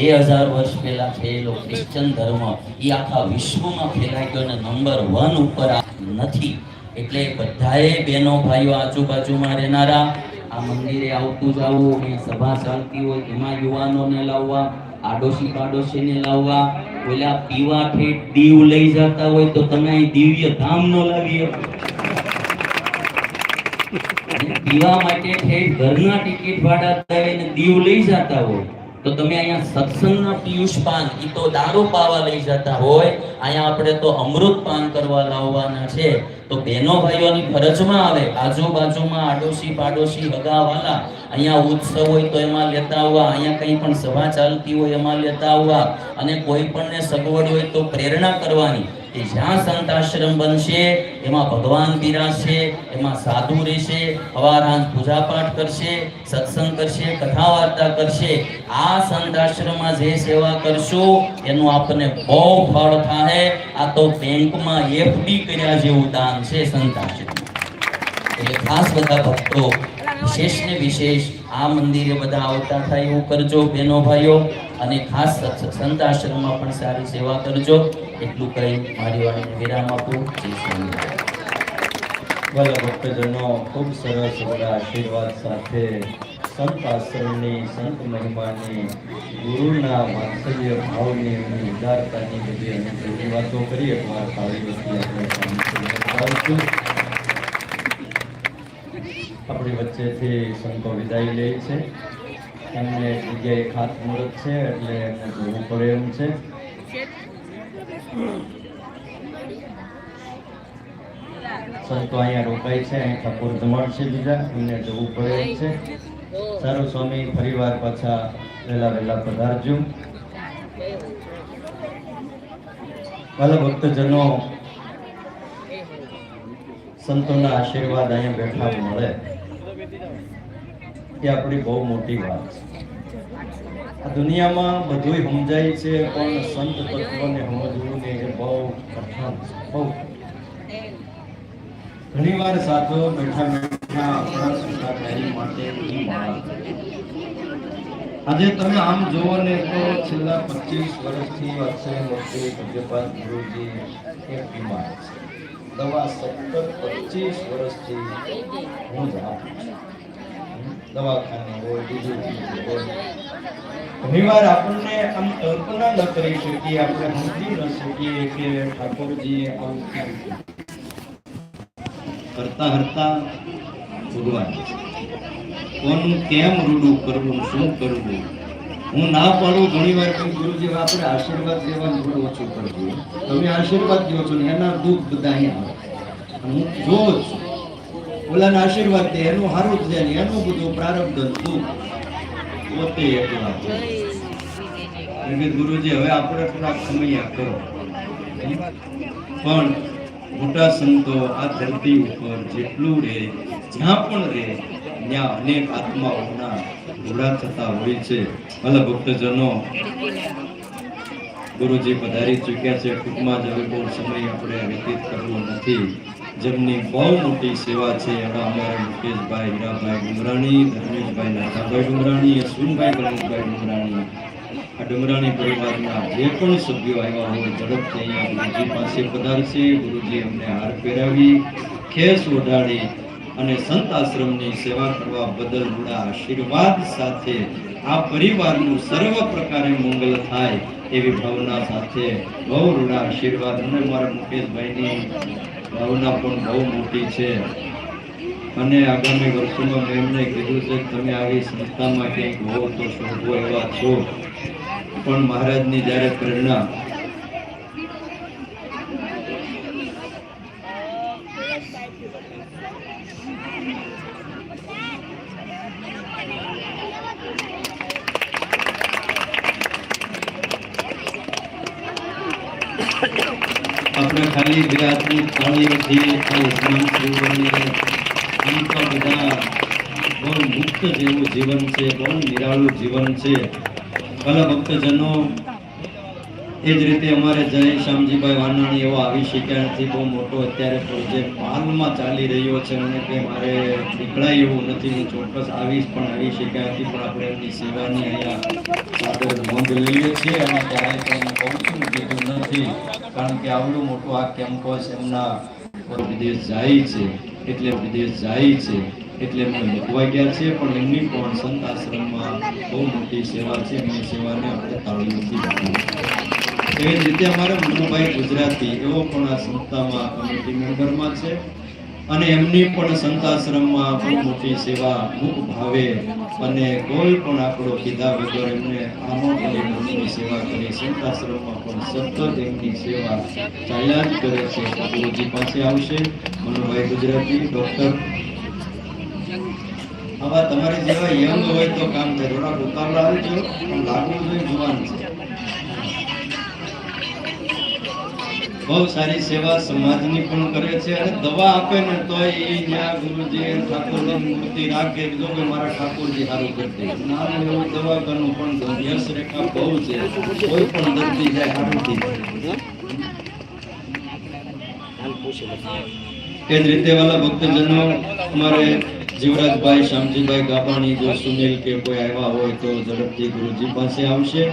બે હજાર વર્ષ પહેલા થયેલો ક્રિશ્ચન ધર્મ એ આખા વિશ્વમાં ફેલાઈ ગયો અને નંબર વન ઉપર નથી. એટલે બધાએ બહેનો, ભાઈઓ આજુબાજુમાં રહેનારા, આ મંદિરે આવતું જવું એ સભા ચાલતી હોય, એમાં યુવાનોને લાવવા આડોશી પાડોશીને લાવવા, ઓલા પીવા ઠેઠ દીવ લઈ જતા હોય તો તમે અહીં દિવ્ય ધામ નો લાવી પીવા માટે ઠેઠ ઘરના ટિકિટ ભાડા દાવીને દીવ લઈ જતા હોય. તો તમે અહીંયા સત્સંગના પિયુષ પાન એ તો દારૂ પાવા લઈ જતા હોય. અહીંયા આપણે તો અમૃત પાન કરવા લાવવાના છે. તો બહેનો ભાઈઓની ફરજમાં આવે. આજુબાજુમાં આડોશી પાડોશી હગાવાલા. અહીંયા ઉત્સવ હોય તો એમાં લેતા આવવા. અહીંયા કંઈ પણ સભા ચાલતી હોય એમાં લેતા આવવા. અને કોઈ પણને સગવડ હોય તો પ્રેરણા કરવાની. કે જ્યાં સંત આશ્રમ બનશે, એમાં ભગવાન બિરાજશે, એમાં સાધુ રહેશે હવારાંત પૂજા પાઠ કરશે, સત્સંગ કરશે કથા વાર્તા કરશે. આ સંત આશ્રમમાં જે સેવા કરશું, એનું આપણને બહુ ફળ થાય આ તો બેંકમાં એફડી કર્યા જેવું દાન છે સંત એટલે ખાસ બધા ભક્તો, વિશેષ ને વિશેષ, આ મંદિરે બધા આવતા થાય એવું કરજો બહેનો ભાઈઓ. અને ખાસ સંત આશ્રમમાં પણ સારી સેવા કરજો. એટલું કહી મારી વાણીને વિરામ આપું. જય સ્વામિનારાયણ ભલે ભક્તજનો, ખૂબ સરસ બધા આશીર્વાદ સાથે સંત આશ્રમની સંત મહિમાની, ગુરુના વાત્સલ્ય ભાવની એમની ઉદારતાની બધી અને બધી વાતો કરી એકવાર સારી વસ્તી આપણે વચ્ચેથી સંતો વિદાય લે છે. એમને જગ્યાએ ખાતમુહૂર્ત છે એટલે એમને જોવું પડે એમ છે. સંતો અહીંયા રોકાય છે. અહીં ઠાકોર જમાડ છે બીજા. એમને જવું પડે છે. સારું સ્વામી ફરીવાર પાછા વહેલા વહેલા પધારજો. વાલા ભક્તજનો, સંતોના આશીર્વાદ અહીંયા બેઠા મળે. એ આપણી બહુ મોટી વાત છે. આ દુનિયામાં બધુંય સમજાય છે, પણ સંત તત્વને સમજવું ને એ બહુ કઠણ બહુ. ઘણીવાર સાધુ બેઠા માટે. આજે તમે આમ જુઓ ને તો છેલ્લા પચીસ વર્ષથી અક્ષય મૂર્તિ પૂજ્યપાદ ગુરુજી એક બીમાર છે દવા સતત પચીસ વર્ષથી હું જ દવાખાને હોય, બીજું હોય ઘણીવાર આપણને આમ કલ્પના ન કરી શકીએ, આપણે સમજી ન શકીએ કે ઠાકોરજીએ આવું કર્યું. કરતા હરતા ભગવાન. કોનું કેમ રૂડું કરવું શું કરવું? હું ના પાડું ઘણી વાર ગુરુજી આપણે આશીર્વાદ થોડું ઓછું કરવું તમે આશીર્વાદ દો છો ને એના દુઃખ બધા અહીંયા હું જોઉં છું આશીર્વાદ દે, એનું સારું જ ને એનું બધું પ્રારબ્ધ દુઃખ પોતે એકલા ગુરુજી, હવે આપણે થોડા સમયા કરો. પણ મોટા સંતો આ ધરતી ઉપર જેટલું રહે, જ્યાં પણ રહે, ત્યાં અનેક આત્માઓના ઘોડા થતા હોય છે. ભલે ભક્તજનો. ગુરુજી પધારી ચૂક્યા છે. ટૂંકમાં જ હવે બહુ સમય આપણે વ્યતીત કરવો નથી. જેમની બહુ મોટી સેવા છે એવા અમારા મુકેશભાઈ, હીરાભાઈ ડુમરાણી ધર્મેશભાઈ નાથાભાઈ ડુમરાણી યશવંતભાઈ ગણેશભાઈ ડુમરાણી આ ડમરાણી પરિવારના જે પણ સભ્યો આવ્યા હોય, ઝડપથી અહીંયા ગુરુજી પાસે પધારશે. ગુરુજી અમને હાર પહેરાવી, ખેસ ઓઢાડી અને સંત આશ્રમની સેવા કરવા બદલ રૂડા આશીર્વાદ સાથે આ પરિવારનું સર્વ પ્રકારે મંગલ થાય એવી ભાવના સાથે બહુ રૂડા આશીર્વાદ. અને મારા મુકેશભાઈની ભાવના પણ બહુ મોટી છે. અને આગામી વર્ષોમાં મેં એમને કીધું છે તમે આવી સંસ્થામાં ક્યાંક હોવ તો શોધો એવા છો. પણ મહારાજની જ્યારે પ્રેરણા આપણે ખાલી આ આમ તો બધા બહુ મુક્ત જેવું જીવન છે, બહુ નિરાળું જીવન છે. ભલે ભક્તજનો એ જ રીતે અમારે જય શ્યામજીભાઈ વાનાણી એવો આવી શક્યા નથી. બહુ મોટો અત્યારે પ્રોજેક્ટ હાલમાં ચાલી રહ્યો છે મને કે મારે નીકળાય એવું નથી. હું ચોક્કસ આવીશ, પણ આવી શક્યા નથી. પણ આપણે એમની સેવાની અહીંયા સાદર નોંધ લઈએ છીએ અને ત્યારે પણ કહું છું કીધું નથી. કારણ કે આવડું મોટું આ કેમ્પસ એમના વિદેશ જાય છે. એટલે વિદેશ જાય છે. એટલે એમને મૂકવા ગયા છે પણ એમની પણ સંત આશ્રમમાં બહુ મોટી સેવા છે એમની સેવાને આપણે તાળીઓથી નથી એવી જ રીતે અમારા મનુભાઈ ગુજરાતી એવો પણ આ સંસ્થામાં કમિટી મેમ્બરમાં છે અને એમની પણ સંતાશ્રમમાં બહુ મોટી સેવા મુખ ભાવે અને કોઈ પણ આપણો કીધા વગર એમને આનો કરી એમની સેવા કરી સંતાશ્રમમાં પણ સતત એમની સેવા ચાલ્યા જ કરે છે. ગુરુજી પાસે આવશે. મનુભાઈ ગુજરાતી, ડોક્ટર આવા તમારી જેવા યંગ હોય તો કામ થાય થોડા ઉતાવળા આવજો પણ લાગવું જોઈએ જુવાન છે. બહુ સારી સેવા સમાજની પણ કરે છે અને દવા આપે ને તો એ જ્યાં ગુરુજી ઠાકોરની મૂર્તિ રાખે જો કે મારા ઠાકોરજી સારું કરશે નાનું એવું દવાખાનું પણ યશ રેખા બહુ છે. કોઈ પણ દર્દી જાય સારું થઈ જાય. એ જ રીતે વાલા ભક્તજનો અમારે જીવરાજભાઈ, શ્યામજીભાઈ ગાબાણી જો સુનિલ કે કોઈ આવ્યા હોય તો ઝડપથી ગુરુજી પાસે આવશે.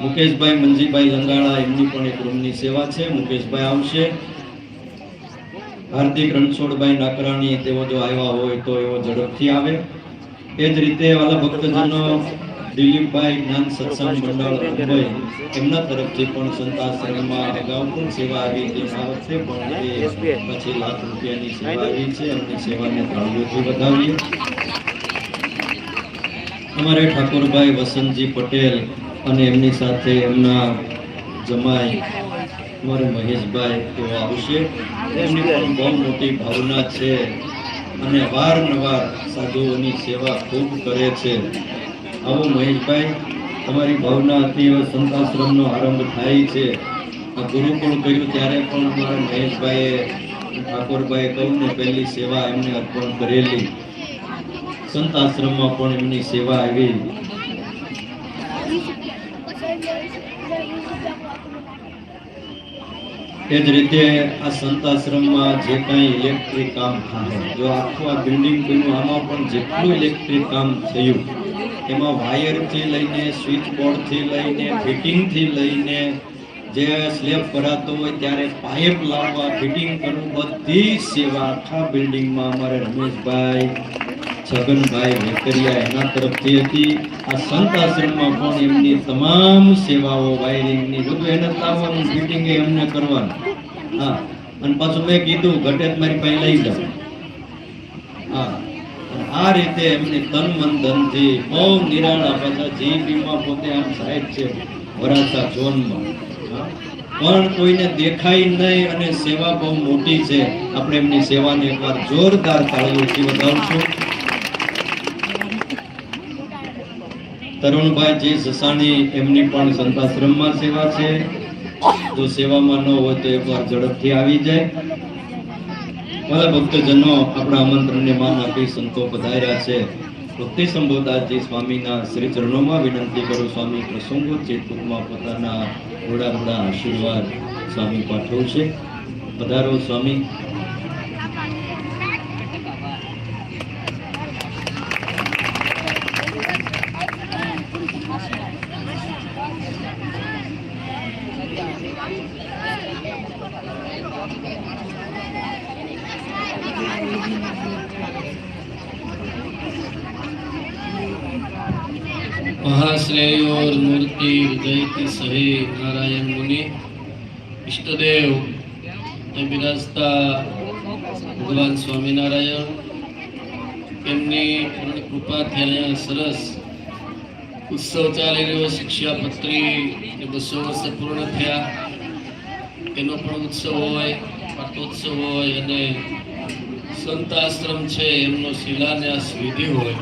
મુકેશભાઈ મંજીભાઈ લંગાળા એમની પણ એક રૂમની સેવા છે. મુકેશભાઈ આવશે. હાર્દિક રણછોડભાઈ નાકરાણી, તેઓ જો આવ્યા હોય તો એવો ઝડપથી આવે. એ જ રીતે વાલા ભક્તજનો દિલીપભાઈ જ્ઞાન સત્સંગ મંડળ મુંબઈ એમના તરફથી પણ સંતાશ્રમમાં અગાઉ પણ સેવા આવી હતી. આ વખતે પણ એ પછી લાખ રૂપિયાની સેવા આવી છે એમની સેવાને તાળીઓથી વધાવીએ અમારે ઠાકોરભાઈ વસંતજી પટેલ અને એમની સાથે એમના જમાઈ અમારે મહેશભાઈ તેઓ આવશે. એમની પણ બહુ મોટી ભાવના છે અને વારનવાર સાધુઓની સેવા ખૂબ કરે છે. આવો મહેશભાઈ, તમારી ભાવના હતી, હવે સંતાશ્રમનો આરંભ થાય છે. આ ગુરુકુળ કર્યું ત્યારે પણ અમારા મહેશભાઈએ, ઠાકોરભાઈએ કહ્યું પહેલી સેવા એમને અર્પણ કરેલી. સંતાશ્રમમાં પણ એમની સેવા આવી. એ જ રીતે આ સંતાશ્રમમાં જે કાંઈ ઇલેક્ટ્રિક કામ થાય, જો આખું આ બિલ્ડિંગ બન્યું, આમાં પણ જેટલું ઇલેક્ટ્રિક કામ થયું એમાં વાયરથી લઈને સ્વિચ બોર્ડથી લઈને ફિટિંગથી લઈને જે સ્લેબ ભરાતો હોય ત્યારે પાઇપ લાવવા, ફિટિંગ કરવું, બધી સેવા આખા બિલ્ડિંગમાં અમારે રમેશભાઈ, છગનભાઈ વેકરિયા એના તરફથી હતી. આ સંત આશ્રમમાં પણ એમની તમામ સેવાઓ, વાયરિંગની બધું એને લાવવાનું, ફિટિંગ એમને કરવાનું. હા, અને પાછું મેં કીધું, ઘટે મારી પાસે લઈ જાઓ. હા. આ રીતે એમની તન મન ધનથી બહુ નિરાળા પાછા જીપીમાં પોતે આમ સાહેબ છે, વરાછા ઝોનમાં. પણ કોઈને દેખાય નહીં અને સેવા બહુ મોટી છે. આપણે એમની સેવાને એકવાર જોરદાર તાળીઓથી વધાવશું. તરુણભાઈ જે સસાણી એમની પણ સંતાશ્રમમાં સેવા છે. જો સેવામાં ન હોય તો એકવાર ઝડપથી આવી જાય. ભલા ભક્તજનો આપણા આમંત્રણને માન આપી સંતો પધાર્યા છે. ભક્તિ સંબોધાજી સ્વામીના શ્રી ચરણોમાં વિનંતી કરું સ્વામી પ્રસંગો ટૂંકમાં પોતાના ઘોડા થોડા આશીર્વાદ સ્વામી પાઠવશે પધારો સ્વામી. ઈષ્ટદેવ એ બિરાજતા ભગવાન સ્વામિનારાયણ એમની પૂર્ણ કૃપાથી અહીંયા સરસ ઉત્સવ ચાલી રહ્યો શિક્ષાપત્રી એ બસો વર્ષ પૂર્ણ થયા. એનો પણ ઉત્સવ હોય, પાટોત્સવ હોય અને સંત આશ્રમ છે, એમનો શિલાન્યાસ વિધિ હોય.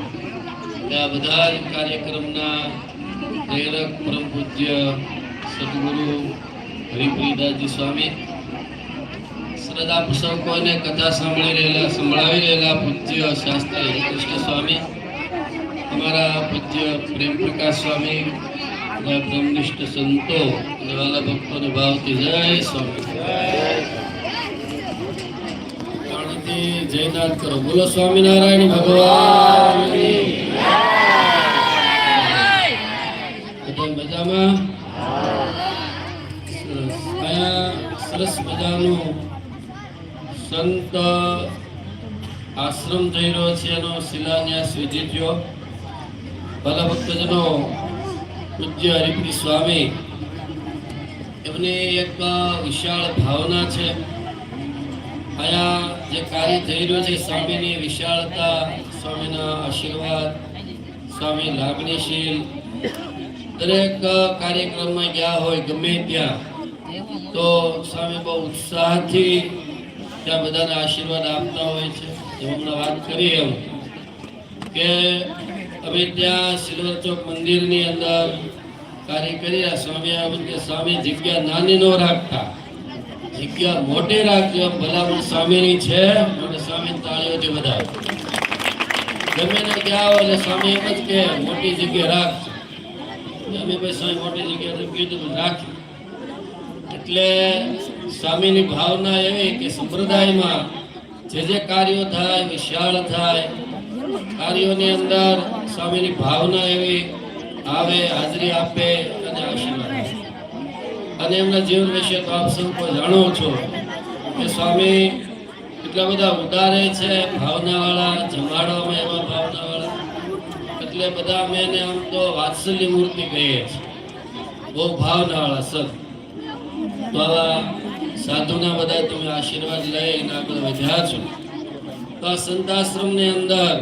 આ બધા કાર્યક્રમના પ્રેરક, પરમ પૂજ્ય સદગુરુ હરિપ્રિદાસજી સ્વામી શ્રદ્ધા પુસ્તકોને કથા સાંભળી રહેલા, સંભળાવી રહેલા પૂજ્ય શાસ્ત્રી કૃષ્ણ સ્વામી, અમારા પૂજ્ય પ્રેમ પ્રકાશ સ્વામી બ્રહ્મનિષ્ઠ સંતો અને વાલા ભક્તોને ભાવથી જય સ્વામી. જયનાથ કરો. બોલો સ્વામિનારાયણ ભગવાન મજામાં? સરસ સંત આશ્રમ થઈ રહ્યો છે એનો શિલાન્યાસ વિધિ થયો. ભલા ભક્તજનો, પૂજ્ય હરિપ્રી સ્વામી, એમની એક વિશાળ ભાવના છે. અહીંયા જે કાર્ય થઈ રહ્યું છે, સ્વામીની વિશાળતા, સ્વામીના આશીર્વાદ, સ્વામી લાગણીશીલ. દરેક કાર્યક્રમમાં ગયા હોય, ગમે ત્યાં. તો સ્વામી બહુ ઉત્સાહથી ત્યાં બધાને આશીર્વાદ આપતા હોય છે. હમણાં વાત કરી એમ કે અમે ત્યાં સિલ્વર ચોક મંદિરની અંદર કાર્ય કર્યા સ્વામી કે સ્વામી, જગ્યા નાની ન રાખતા. જગ્યા મોટી રાખજો, ભલામણ સ્વામીની છે. અને સ્વામી તાળીઓથી વધારે. ગમે ને ક્યાં હોય એટલે સ્વામી એમ જ કે મોટી જગ્યા રાખ અમે ભાઈ સ્વામી મોટી જગ્યા કીધું રાખી એટલે સ્વામીની ભાવના એવી કે સંપ્રદાયમાં જે જે કાર્યો થાય, વિશાળ થાય, કાર્યોની અંદર સ્વામીની ભાવના એવી આવે, હાજરી આપે અને આશીર્વાદ અને એમના જીવન વિશે તો આપ સૌ કોઈ જાણો છો કે સ્વામી એટલા બધા ઉદારે છે, ભાવનાવાળા જમાડવામાં એવા ભાવનાવાળા. એટલે બધા અમે આમ તો વાત્સલ્ય મૂર્તિ કહીએ છીએ. બહુ ભાવનાવાળા સંત. આવા સાધુના બધા તમે આશીર્વાદ લઈને આગળ વધ્યા છો. તો આ સંતાશ્રમની અંદર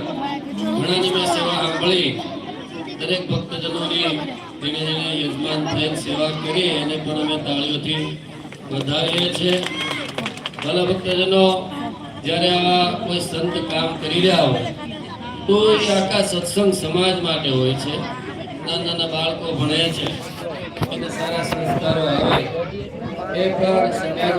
ઘણાની મેં સેવા સાંભળી. દરેક ભક્તજનોની ધીમે ધીમે યજમાન થઈને સેવા કરી, એને પણ અમે તાળીઓથી વધારીએ છીએ. ભલા ભક્તજનો, જ્યારે આવા કોઈ સંત કામ કરી રહ્યા હોય, તો એ આખા સત્સંગ સમાજ માટે હોય છે. નાના નાના બાળકો ભણે છે. અને સારા સંસ્કારો આવે. એ પણ સમાજ